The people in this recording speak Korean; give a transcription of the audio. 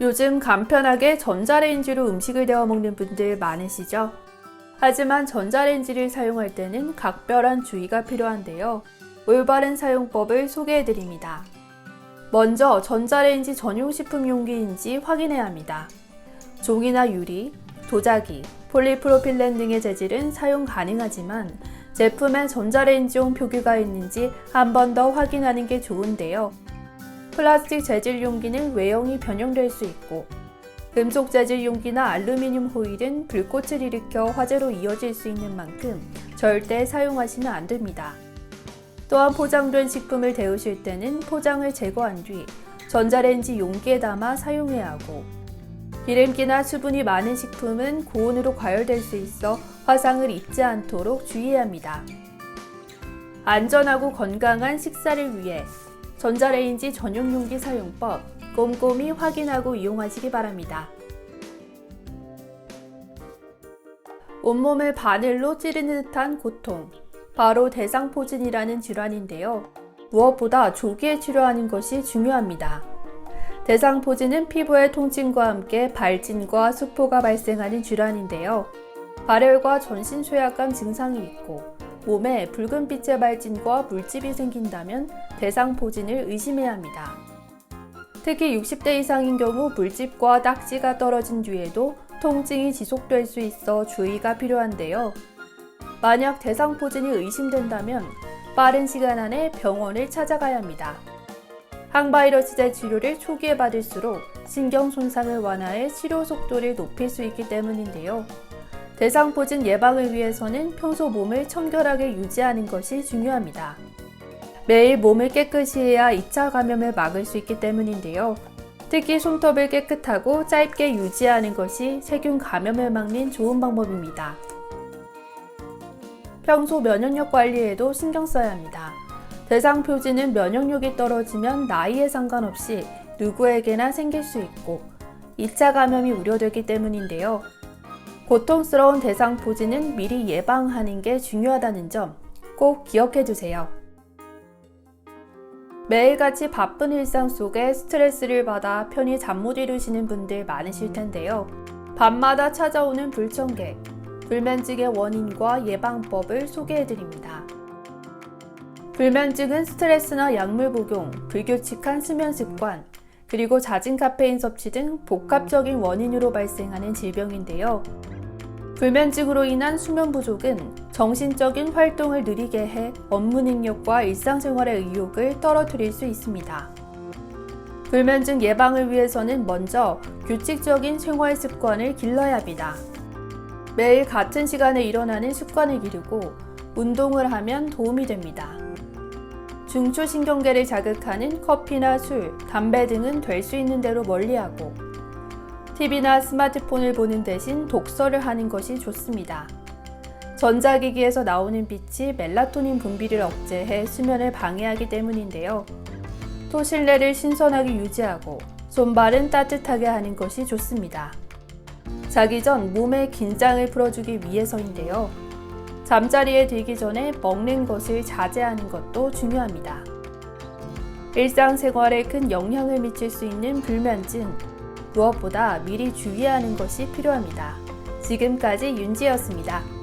요즘 간편하게 전자레인지로 음식을 데워 먹는 분들 많으시죠? 하지만 전자레인지를 사용할 때는 각별한 주의가 필요한데요. 올바른 사용법을 소개해 드립니다. 먼저 전자레인지 전용 식품 용기인지 확인해야 합니다. 종이나 유리, 도자기, 폴리프로필렌 등의 재질은 사용 가능하지만 제품에 전자레인지용 표기가 있는지 한 번 더 확인하는 게 좋은데요. 플라스틱 재질 용기는 외형이 변형될 수 있고 금속 재질 용기나 알루미늄 호일은 불꽃을 일으켜 화재로 이어질 수 있는 만큼 절대 사용하시면 안 됩니다. 또한 포장된 식품을 데우실 때는 포장을 제거한 뒤 전자레인지 용기에 담아 사용해야 하고 기름기나 수분이 많은 식품은 고온으로 과열될 수 있어 화상을 입지 않도록 주의해야 합니다. 안전하고 건강한 식사를 위해 전자레인지 전용 용기 사용법 꼼꼼히 확인하고 이용하시기 바랍니다. 온몸을 바늘로 찌르는 듯한 고통, 바로 대상포진이라는 질환인데요. 무엇보다 조기에 치료하는 것이 중요합니다. 대상포진은 피부의 통증과 함께 발진과 수포가 발생하는 질환인데요. 발열과 전신 쇠약감 증상이 있고 몸에 붉은빛의 발진과 물집이 생긴다면 대상 포진을 의심해야 합니다. 특히 60대 이상인 경우 물집과 딱지가 떨어진 뒤에도 통증이 지속될 수 있어 주의가 필요한데요. 만약 대상 포진이 의심된다면 빠른 시간 안에 병원을 찾아가야 합니다. 항바이러스제 치료를 초기에 받을수록 신경 손상을 완화해 치료 속도를 높일 수 있기 때문인데요. 대상포진 예방을 위해서는 평소 몸을 청결하게 유지하는 것이 중요합니다. 매일 몸을 깨끗이 해야 2차 감염을 막을 수 있기 때문인데요. 특히 손톱을 깨끗하고 짧게 유지하는 것이 세균 감염을 막는 좋은 방법입니다. 평소 면역력 관리에도 신경 써야 합니다. 대상 표지는 면역력이 떨어지면 나이에 상관없이 누구에게나 생길 수 있고 2차 감염이 우려되기 때문인데요. 고통스러운 대상 포진은 미리 예방하는 게 중요하다는 점 꼭 기억해 두세요. 매일같이 바쁜 일상 속에 스트레스를 받아 편히 잠 못 이루시는 분들 많으실 텐데요. 밤마다 찾아오는 불청객, 불면증의 원인과 예방법을 소개해 드립니다. 불면증은 스트레스나 약물 복용, 불규칙한 수면 습관, 그리고 잦은 카페인 섭취 등 복합적인 원인으로 발생하는 질병인데요. 불면증으로 인한 수면 부족은 정신적인 활동을 느리게 해 업무 능력과 일상생활의 의욕을 떨어뜨릴 수 있습니다. 불면증 예방을 위해서는 먼저 규칙적인 생활 습관을 길러야 합니다. 매일 같은 시간에 일어나는 습관을 기르고 운동을 하면 도움이 됩니다. 중추신경계를 자극하는 커피나 술, 담배 등은 될 수 있는 대로 멀리하고 TV나 스마트폰을 보는 대신 독서를 하는 것이 좋습니다. 전자기기에서 나오는 빛이 멜라토닌 분비를 억제해 수면을 방해하기 때문인데요. 또 실내를 신선하게 유지하고 손발은 따뜻하게 하는 것이 좋습니다. 자기 전 몸의 긴장을 풀어주기 위해서인데요. 잠자리에 들기 전에 먹는 것을 자제하는 것도 중요합니다. 일상생활에 큰 영향을 미칠 수 있는 불면증, 무엇보다 미리 주의하는 것이 필요합니다. 지금까지 윤지였습니다.